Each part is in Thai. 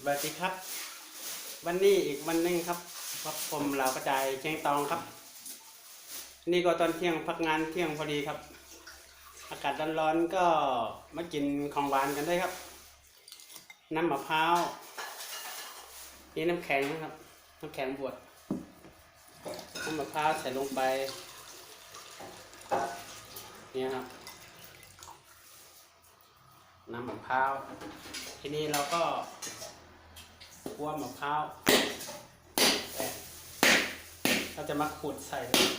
สวัสดีครับ วันนี้อีกวันนึงครับครับผมเหล่ากระจายเชียงตองครับ นี่ก็ตอนเที่ยงพักงานเที่ยงพอดีครับ อากาศร้อนๆก็มากินของหวานกันได้ครับ น้ำมะพร้าวนี่น้ำแข็งนะครับ น้ำแข็งบวชน้ำมะพร้าวใส่ลงไปนี่ครับน้ำมะพร้าวทีนี้เราก็ คั่วมะพร้าวแต่เราจะมาขูดใส่เลย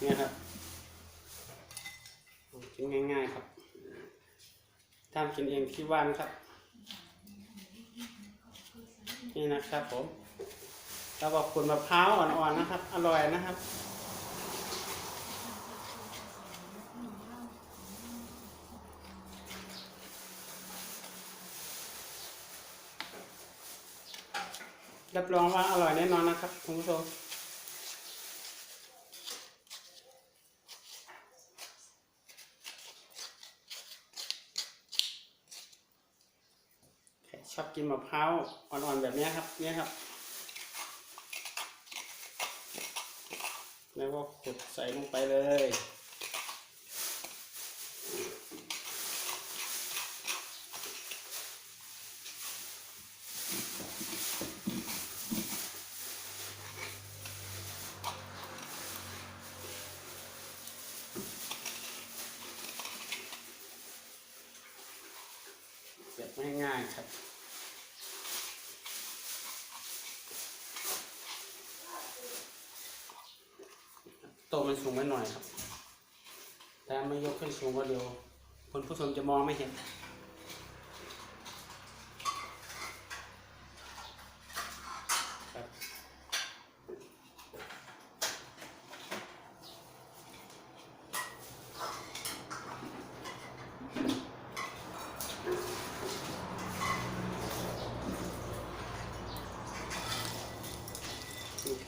เนี่ยครับกินง่ายๆครับทำกินเองที่บ้านครับ นี่นะครับผมเราบอกขูดมะพร้าวอ่อนๆนะครับ อร่อยนะครับ รับรองว่าอร่อยแน่นอนนะครับคุณผู้ชมชอบกินมะพร้าวอ่อนๆแบบนี้ครับเนี่ยครับ แล้วก็ขุดใส่ลงไปเลย แบบ ง่ายๆครับโตมันสูงไปหน่อยครับ แต่ไม่ยกขึ้นสูงก็เดียวคนผู้ชมจะมองไม่เห็น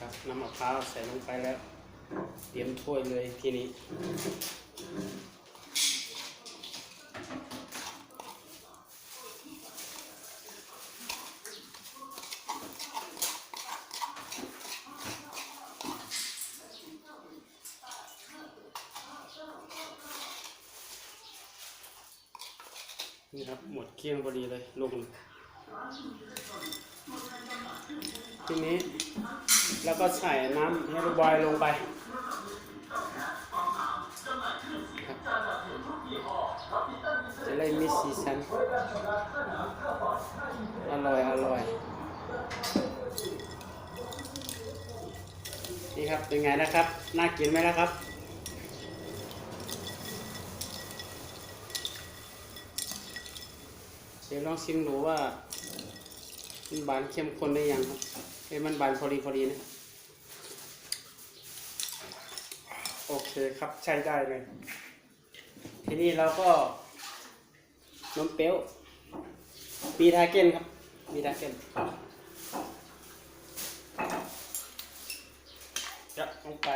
ครับ น้ำมะพร้าวใส่ลงไปแล้ว เตรียมถ้วยเลยทีนี้ นี่ครับ หมดเกลี้ยงพอดีเลยลง ทีนี้แล้วก็ใส่น้ำให้ระบายลงไปจะได้มีสีสันอร่อย อร่อย นี่ครับ เป็นไงนะครับ น่ากินไหมนะครับ เดี๋ยวลองชิมดูว่า มันบานเข้มข้นได้ยังครับเอ้ยมันบานพอดีพอดีนะครับโอเคครับใช้ได้เลย ทีนี้เราก็นมเปรี้ยวบีทาเก้นครับบีทาเก้นยัดลงไป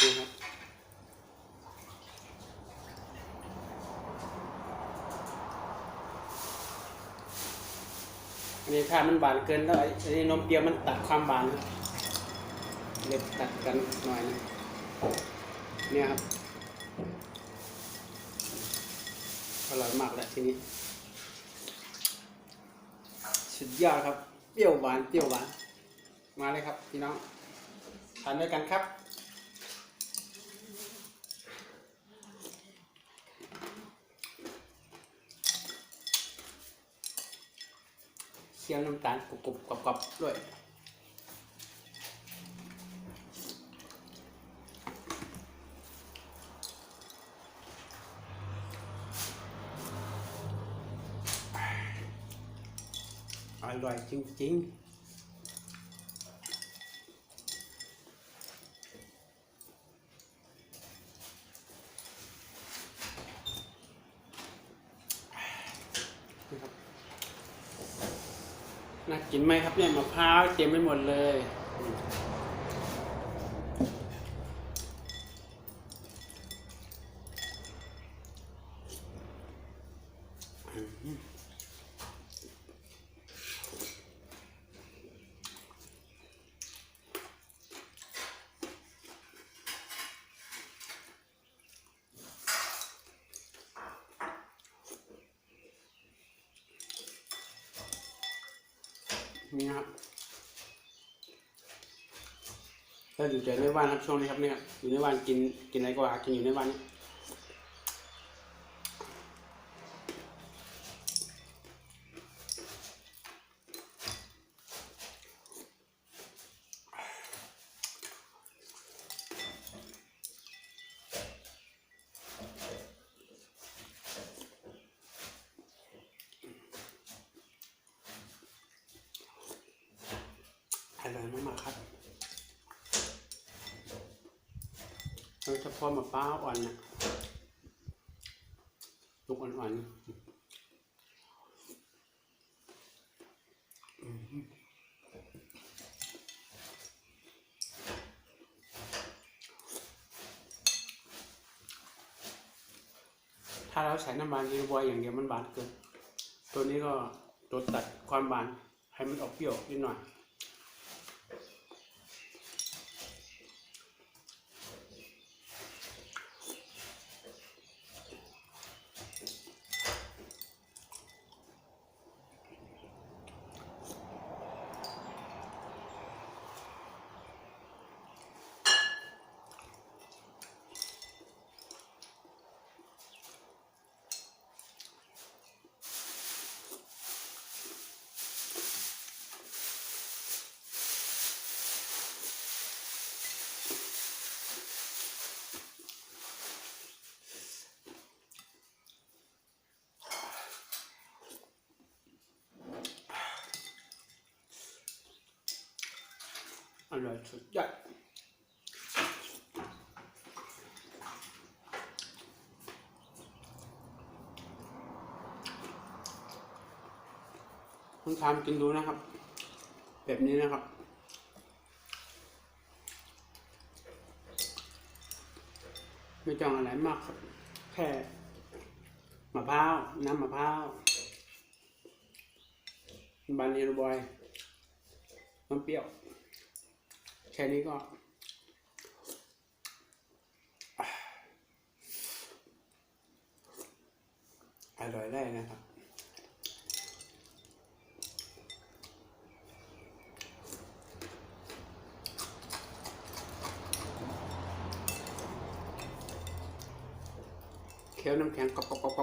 นี่ครับ อั นนี้ถ้ามันบานเกินแล้วไอ้นมเปรี้ยวมันตัดความบานครับเล็บตัดกันหน่อยนะเนี่ยครับอร่อยมากแล้วทีนี้สุดยอดครับ เปรี้ยวหวานเปรี้ยวหวาน มาเลยครับพี่น้องทานด้วยกันครับ คี่ยวน้ำตาลกรุบๆกรอบด้วยอร่อยจริงๆ น่ากินไหมครับเนี่ยมะพร้าวเต็มไปหมดเลย นี่นะครับถ้าอยู่แต่ในบ้านครับช่วงนี้ครับเนี่ยครับอยู่ในบ้านกินกินอะไรก็หากินอยู่ในบ้าน นี่อร่อยมาครับโดยเฉพาะมะพร้าวอ่อนนะลูกอ่อนๆอืมถ้าเราใส่น้ำมันดีบอยอย่างเดียวมันหวานเกิน ตัวนี้ก็ตัวตัดความหวานให้มันออกเปรี้ยวนิดหน่อย อร่อยสุดยอดคุณทำกินดูนะครับ แบบนี้นะครับไม่ต้องอะไรมากครับ แค่มะพร้าว น้ำมะพร้าวบาเนียนบอยน้ำเปรี้ยว แค่นี้ก็ อร่อยได้นะครับ เคี้ยวน้ำแข็งกรอบกร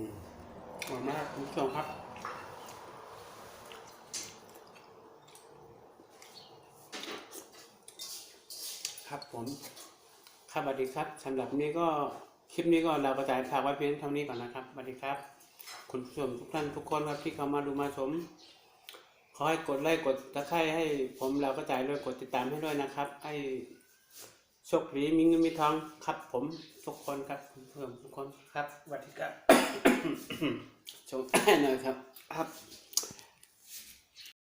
อบกรอบกรอบอืมากคุณผู้ชมครับครับผมครับสวัสดีครับสำหรับนี้ก็คลิปนี้ก็เรากระจายฝากไว้เพียงเท่านี้ก่อนนะครับสวัสดีครับ คุณผู้ชมทุกท่านทุกคนครับที่เข้ามาดูมาชมขอให้กดไลค์กดตะไคร้ให้ผมเรากระจายด้วยกดติดตามให้ด้วยนะครับให้ โชคดีมีเงินมีทองครับผมทุกคนครับเพื่อนทุกคนครับสวัสดีครับชมหน่อยครับครับ